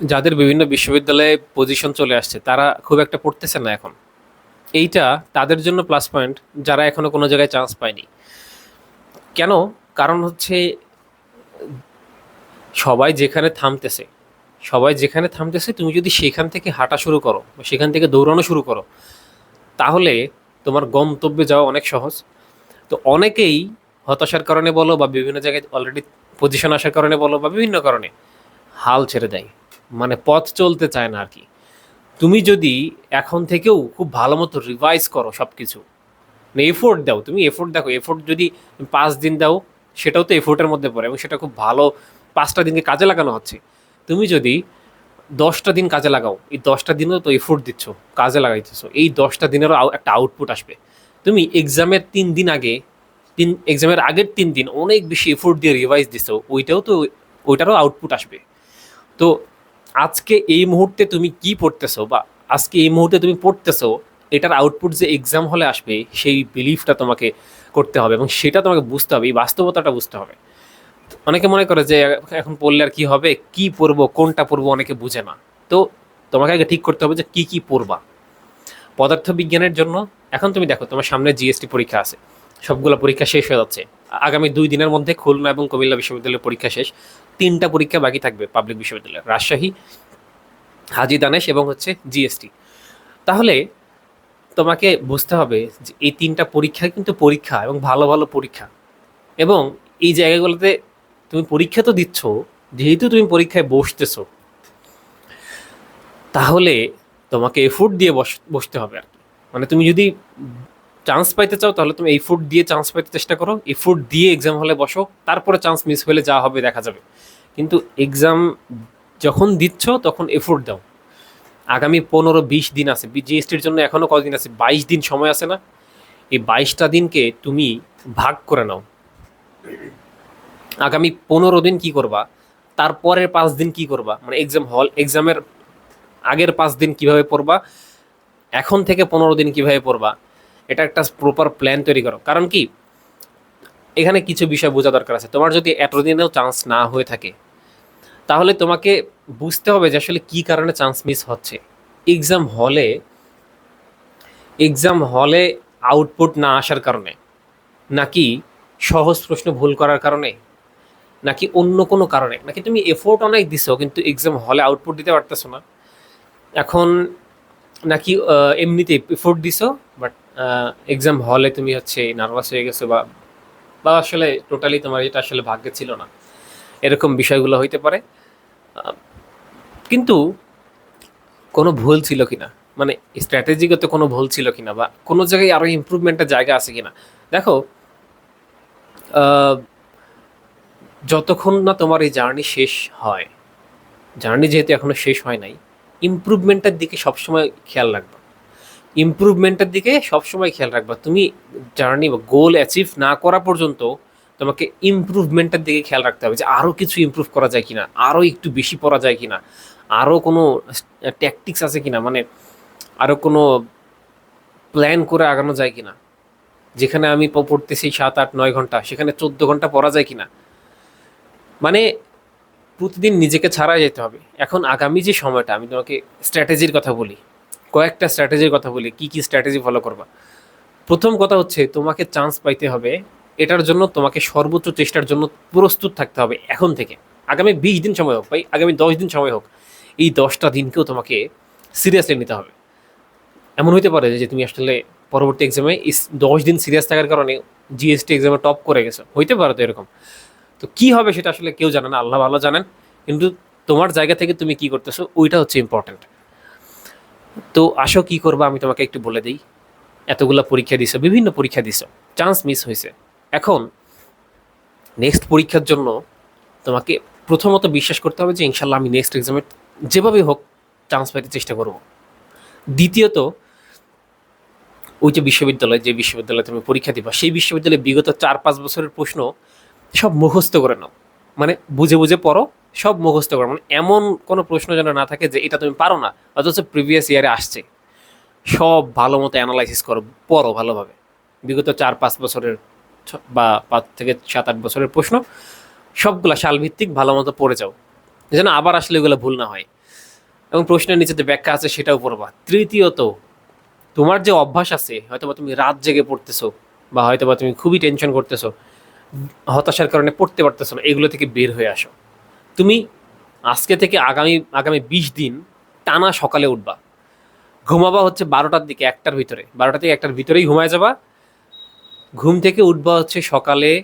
যাদের বিভিন্ন বিশ্ববিদ্যালয়ে পজিশন চলে আসছে, তারা খুব একটা পড়তেছে না এখন। এইটা তাদের জন্য প্লাস পয়েন্ট যারা এখনও কোনো জায়গায় চান্স পায়নি। কেন? কারণ হচ্ছে সবাই যেখানে থামতেছে, সবাই যেখানে থামতেছে, তুমি যদি সেখান থেকে হাঁটা শুরু করো সেখান থেকে দৌড়ানো শুরু করো, তাহলে তোমার গন্তব্যে যাওয়া অনেক সহজ। তো অনেকেই হতাশার কারণে বলো বা বিভিন্ন জায়গায় অলরেডি পজিশন আসার কারণে বলো বা বিভিন্ন কারণে হাল ছেড়ে দেয়। মানে পথ চলতে চায় না আর কি। তুমি যদি এখন থেকেও খুব ভালো মতো রিভাইজ করো সব কিছু মানে এফোর্ট দাও, তুমি এফোর্ট দেখো এফোর্ট যদি পাঁচ দিন দাও, সেটাও তো এফোর্টের মধ্যে পড়ে এবং সেটা খুব ভালো পাঁচটা দিনকে কাজে লাগানো হচ্ছে। তুমি যদি দশটা দিন কাজে লাগাও, এই দশটা দিনও তো এফোর্ট দিচ্ছ, কাজে লাগাইতেছো, এই দশটা দিনেরও একটা আউটপুট আসবে। তুমি এক্সামের তিন দিন আগে, তিন এক্সামের আগের তিন দিন অনেক বেশি এফোর্ট দিয়ে রিভাইজ দিছো ওইটাও তো, ওইটারও আউটপুট আসবে। তো আজকে এই মুহূর্তে তুমি কি পড়তেছো বা আজকে এই মুহূর্তে তুমি পড়তেছো, এটার আউটপুট যে এক্সাম হলে আসবে, সেই বিলিফটা তোমাকে করতে হবে এবং সেটা তোমাকে বুঝতে হবে, এই বাস্তবতাটা বুঝতে হবে। অনেকে মনে করে যে এখন পড়লে আর কি হবে, কি পড়ব, কোনটা পড়ব অনেকে বুঝে না। তো তোমাকে আগে ঠিক করতে হবে যে কি কি পড়বা। পদার্থবিজ্ঞানের জন্য, এখন তুমি দেখো তোমার সামনে জিএসটি পরীক্ষা আছে, সবগুলো পরীক্ষা শেষ হয়ে যাচ্ছে। আগামী দুই দিনের মধ্যে খুলনা এবং কুমিল্লা বিশ্ববিদ্যালয়ের পরীক্ষা শেষ। তিনটা পরীক্ষা বাকি থাকবে পাবলিক বিশ্ববিদ্যালয়ের রাজশাহী, হাজি দানেশ এবং হচ্ছে জিএসটি তাহলে তোমাকে বুঝতে হবে যে এই তিনটা পরীক্ষা কিন্তু পরীক্ষা এবং ভালো ভালো পরীক্ষা। এবং এই জায়গাগুলোতে তুমি পরীক্ষা তো দিচ্ছ, যেহেতু তুমি পরীক্ষায় বসতেছো। তাহলে তোমাকে এফোর্ট দিয়ে বস, বসতে হবে আর কি। মানে তুমি যদি চান্স পাইতে চাও, তাহলে তুমি এই এফোর্ট দিয়ে চান্স পাইতে চেষ্টা করো। এফোর্ট দিয়ে এক্সাম হলে বসো, তারপরে চান্স মিস হলে যা হবে দেখা যাবে। কিন্তু এক্সাম যখন দিচ্ছ, তখন এফোর্ট দাও। আগামী পনেরো বিশ দিন আছে জিএসটির জন্য এখনও কদিন আছে, বাইশ দিন সময় আছে না। এই বাইশটা দিনকে তুমি ভাগ করে নাও। আগামী পনেরো দিন কি করবা? তারপরের পাঁচ দিন কি করবা? মানে এক্সাম হল এক্সামের আগের পাঁচ দিন কীভাবে পড়বা? এখন থেকে পনেরো দিন কীভাবে পড়বা? এটা একটা প্রপার প্ল্যান তৈরি করো। কারণ কি? এখানে কিছু বিষয় বোঝা দরকার আছে। তোমার যদি এতদিনেও চান্স না হয়ে থাকে, তাহলে তোমাকে বুঝতে হবে যে আসলে কি কারণে চান্স মিস হচ্ছে। এক্সাম হলে এক্সাম হলে আউটপুট না আসার কারণে, নাকি সহজ প্রশ্ন ভুল করার কারণে, নাকি অন্য কোনো কারণে, নাকি তুমি এফোর্ট অনেক দিছো, কিন্তু এক্সাম হলে আউটপুট দিতে পারতেছো না। এখন নাকি এমনিতে এফোর্ট দিছো এক্সাম হলে তুমি হচ্ছে নার্ভাস হয়ে গেছো বা বা আসলে টোটালি তোমার এটা আসলে ভাগ্যে ছিল না। এরকম বিষয়গুলো হইতে পারে। কিন্তু কোনো ভুল ছিল কিনা? মানে স্ট্র্যাটেজিগত কোনো ভুল ছিল কিনা বা কোনো জায়গায় আরও ইমপ্রুভমেন্টের জায়গা আছে কিনা? দেখো আহ, যতক্ষণ না তোমার এই জার্নি শেষ হয় জার্নি যেহেতু এখনও শেষ হয় নাই ইমপ্রুভমেন্টের দিকে সবসময় খেয়াল রাখবা। ইমপ্রুভমেন্টের দিকে সবসময় খেয়াল রাখবা। তুমি জার্নি বা গোল অ্যাচিভ না করা পর্যন্ত তোমাকে ইমপ্রুভমেন্টের দিকে খেয়াল রাখতে হবে যে আরও কিছু ইমপ্রুভ করা যায় কিনা আরও একটু বেশি পড়া যায় কিনা আরও কোনো ট্যাকটিক্স আছে কিনা মানে আরও কোনো প্ল্যান করে আগানো যায় কিনা। যেখানে আমি পড়তেছি সাত, আট, নয় ঘণ্টা, সেখানে চোদ্দ ঘণ্টা পড়া যায় কিনা। মানে প্রতিদিন নিজেকে ছাড়া যেতে হবে। এখন আগামী যে সময়টা, আমি তোমাকে স্ট্র্যাটেজির কথা বলি। কয়েকটা স্ট্র্যাটেজির কথা বলি, কি কি স্ট্র্যাটেজি ফলো করবা। প্রথম কথা হচ্ছে, তোমাকে চান্স পাইতে হবে, এটার জন্য তোমাকে সর্বোচ্চ চেষ্টার জন্য প্রস্তুত থাকতে হবে এখন থেকে। আগামী বিশ দিন সময় হোক ভাই, আগামী দশ দিন সময় হোক, এই দশটা দিনকেও তোমাকে সিরিয়াসলি নিতে হবে। এমন হইতে পারে যে তুমি আসলে পরবর্তী এক্সামে দশ দিন সিরিয়াস থাকার কারণে জিএসটি এক্সামে টপ করে গেছো। হইতে পারে তো এরকম। তো কি হবে সেটা আসলে কেউ জানে না, আল্লাহ ভালো জানেন। কিন্তু তোমার জায়গা থেকে তুমি কি করতেছো, ওইটা হচ্ছে ইম্পর্ট্যান্ট তো আসো কি করবা, আমি তোমাকে একটু বলে দিই। এতগুলা পরীক্ষা দিছো, বিভিন্ন পরীক্ষা দিছো চান্স মিস হয়েছে। এখন নেক্সট পরীক্ষার জন্য তোমাকে প্রথমত বিশ্বাস করতে হবে যে, ইনশাল্লাহ আমি নেক্সট এক্সামে যেভাবে হোক চান্স পাইতে চেষ্টা করব। দ্বিতীয়ত, ওই যে বিশ্ববিদ্যালয়, যে বিশ্ববিদ্যালয়ে তুমি পরীক্ষা দিবা, সেই বিশ্ববিদ্যালয়ে বিগত চার পাঁচ বছরের প্রশ্ন সব মুখস্থ করে নাও। মানে বুঝে বুঝে পড়ো সব মুখস্থ করো। মানে এমন কোনো প্রশ্ন যেন না থাকে যে এটা তুমি পারো না, অথচ প্রিভিয়াস ইয়ারে আসছে। সব ভালো মতো অ্যানালাইসিস করো, পড়ো ভালোভাবে। বিগত চার, পাঁচ বছরের বা পাঁচ থেকে সাত, আট বছরের প্রশ্ন, সবগুলা সালভিত্তিক ভালো মতো পড়ে যাও। যেন আবার আসলে এগুলো ভুল না হয়। এবং প্রশ্নের নিচে যে ব্যাখ্যা আছে সেটাও পড়বা। তৃতীয়ত, তোমার যে অভ্যাস আছে হয়তো বা তুমি রাত জেগে পড়তেছো, বা হয়তো বা তুমি খুবই টেনশন করতেছো, হতাশার কারণে পড়তে পারতেছো না, এগুলো থেকে বের হয়ে আসো। তুমি আজকে থেকে আগামী আগামী বিশ দিন টানা সকালে উঠবা। ঘুমাবা হচ্ছে বারোটার দিকে, একটার ভিতরে। বারোটা থেকে একটার ভিতরেই ঘুমায় যাবা। ঘুম থেকে উঠবা হচ্ছে সকালে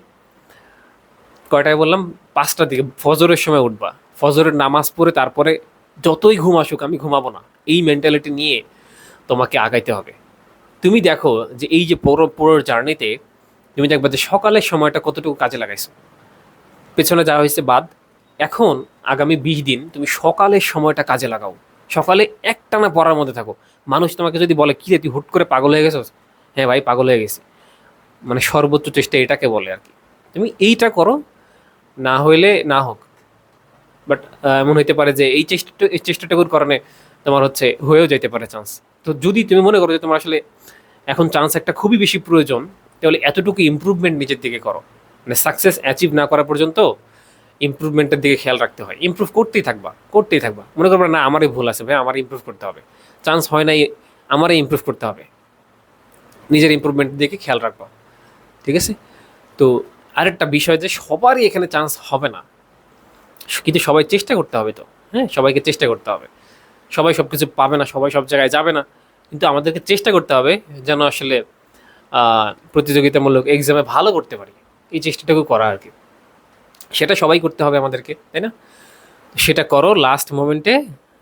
কয়টায় বললাম? পাঁচটার দিকে, ফজরের সময় উঠবা। ফজরের নামাজ পড়ে তারপরে যতই ঘুম আসুক, আমি ঘুমাবো না। এই মেন্টালিটি নিয়ে তোমাকে আগাইতে হবে। তুমি দেখো যে এই যে পুরো পুরো জার্নিতে তুমি দেখবা যে সকালের সময়টা কতটুকু কাজে লাগাইছো। পেছনে যাওয়া হয়েছে বাদ। এখন আগামী বিশ দিন তুমি সকালের সময়টা কাজে লাগাও। সকালে একটানা পড়ার মধ্যে থাকো। মানুষ তোমাকে যদি বলে, কি রে, তুই হুট করে পাগল হয়ে গেছিস? হ্যাঁ ভাই, পাগল হয়ে গেছি। মানে সর্বোচ্চ চেষ্টা এটাকে বলে আর কি। তুমি এইটা করো, না হইলে না হোক। বাট এমন হইতে পারে যে এই চেষ্টাটা এই চেষ্টাটুকুর কারণে তোমার হচ্ছে হয়েও যেতে পারে চান্স তো যদি তুমি মনে করো যে তোমার আসলে এখন চান্স একটা খুবই বেশি প্রয়োজন, তাহলে এতটুকু ইমপ্রুভমেন্ট নিজের দিকে করো। মানে সাকসেস অ্যাচিভ না করা পর্যন্ত ইমপ্রুভমেন্টের দিকে খেয়াল রাখতে হয়। ইমপ্রুভ করতেই থাকবা করতেই থাকবা। মনে করবা না, আমারই ভুল আছে, ভাই আমার ইমপ্রুভ করতে হবে। চান্স হয় নাই, আমারই ইমপ্রুভ করতে হবে। নিজের ইমপ্রুভমেন্টের দিকে খেয়াল রাখবা। ঠিক আছে? তো আরেকটা বিষয় যে সবারই এখানে চান্স হবে না। কিন্তু সবাই চেষ্টা করতে হবে তো হ্যাঁ? সবাইকে চেষ্টা করতে হবে। সবাই সব কিছু পাবে না, সবাই সব জায়গায় যাবে না। কিন্তু আমাদেরকে চেষ্টা করতে হবে যেন আসলে প্রতিযোগিতামূলক এক্সামে ভালো করতে পারি। এই চেষ্টাটুকু করা আর কি। সেটা সবাই করতে হবে আমাদেরকে, তাই না? সেটা করো লাস্ট মোমেন্টে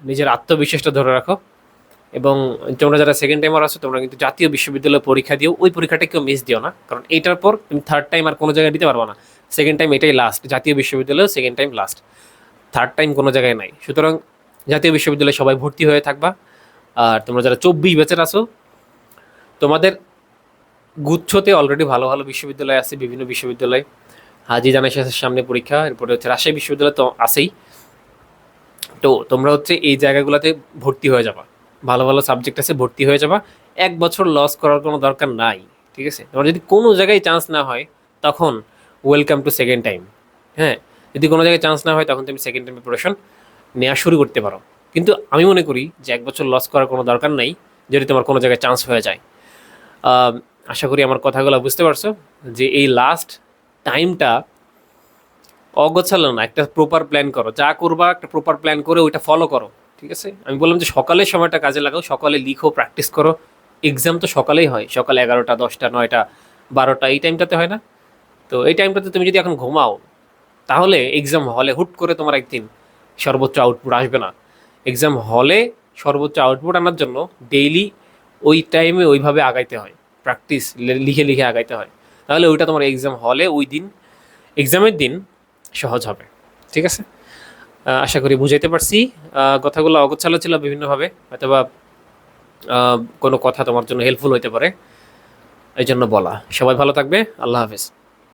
নিজের আত্মবিশ্বাসটা ধরে রাখো। এবং তোমরা যারা সেকেন্ড টাইমার আছো, তোমরা কিন্তু জাতীয় বিশ্ববিদ্যালয়ে পরীক্ষা দিও। ওই পরীক্ষাটা কেউ মিস দিও না। কারণ এইটার পর তুমি থার্ড টাইম আর কোনো জায়গায় দিতে পারব না। সেকেন্ড টাইম এটাই লাস্ট জাতীয় বিশ্ববিদ্যালয়েও second time last third time কোনো জায়গায় নাই। সুতরাং জাতীয় বিশ্ববিদ্যালয়ে সবাই ভর্তি হয়ে থাকবা। আর তোমরা যারা চব্বিশ বেচের আছো, তোমাদের গুচ্ছতে অলরেডি ভালো ভালো বিশ্ববিদ্যালয় আছে, বিভিন্ন বিশ্ববিদ্যালয়। হাজি জানাইশের সামনে পরীক্ষা, এরপরে হচ্ছে রাজশাহী বিশ্ববিদ্যালয় তো আছেই। তো তোমরা হচ্ছে এই জায়গাগুলোতে ভর্তি হয়ে যাবা। ভালো ভালো সাবজেক্ট আছে, ভর্তি হয়ে যাবা। এক বছর লস করার কোনো দরকার নাই, ঠিক আছে? তোমার যদি কোনো জায়গায় চান্স না হয়, তখন ওয়েলকাম টু সেকেন্ড টাইম হ্যাঁ? যদি কোনো জায়গায় চান্স না হয়, তখন তুমি সেকেন্ড টাইম প্রিপারেশন নেওয়া শুরু করতে পারো। কিন্তু আমি মনে করি যে এক বছর লস করার কোনো দরকার নেই, যদি তোমার কোনো জায়গায় চান্স হয়ে যায়। আশা করি আমার কথাগুলো বুঝতে পারছ যে এই লাস্ট টাইমটা অগোছালো না, একটা প্রপার প্ল্যান করো। যা করবা, একটা প্রপার প্ল্যান করে ওইটা ফলো করো, ঠিক আছে? আমি বললাম যে সকালের সময়টা কাজে লাগাও, সকালে লিখো প্র্যাকটিস করো। এক্সাম তো সকালেই হয়, সকালে এগারোটা, দশটা, নয়টা, বারোটা, এই টাইমটাতে হয় না? তো এই টাইমটাতে তুমি যদি এখন ঘুমাও, তাহলে এক্সাম হলে হুট করে তোমার একদিন সর্বোচ্চ আউটপুট আসবে না। এক্সাম হলে সর্বোচ্চ আউটপুট আনার জন্য ডেইলি ওই টাইমে ওইভাবে আগাইতে হয়। প্র্যাকটিস লিখে লিখে আগাইতে হয়। তাহলে ওইটা তোমার এক্সাম হলে ওই দিন এক্সামের দিন সহজ হবে ঠিক আছে? আশা করি বুঝাইতে পারছি। কথাগুলো অগোছালো ছিল বিভিন্নভাবে আহ, কোনো কথা তোমার জন্য হেল্পফুল হইতে পারে। এই জন্য বলা। সবাই ভালো থাকবে। আল্লাহ হাফেজ।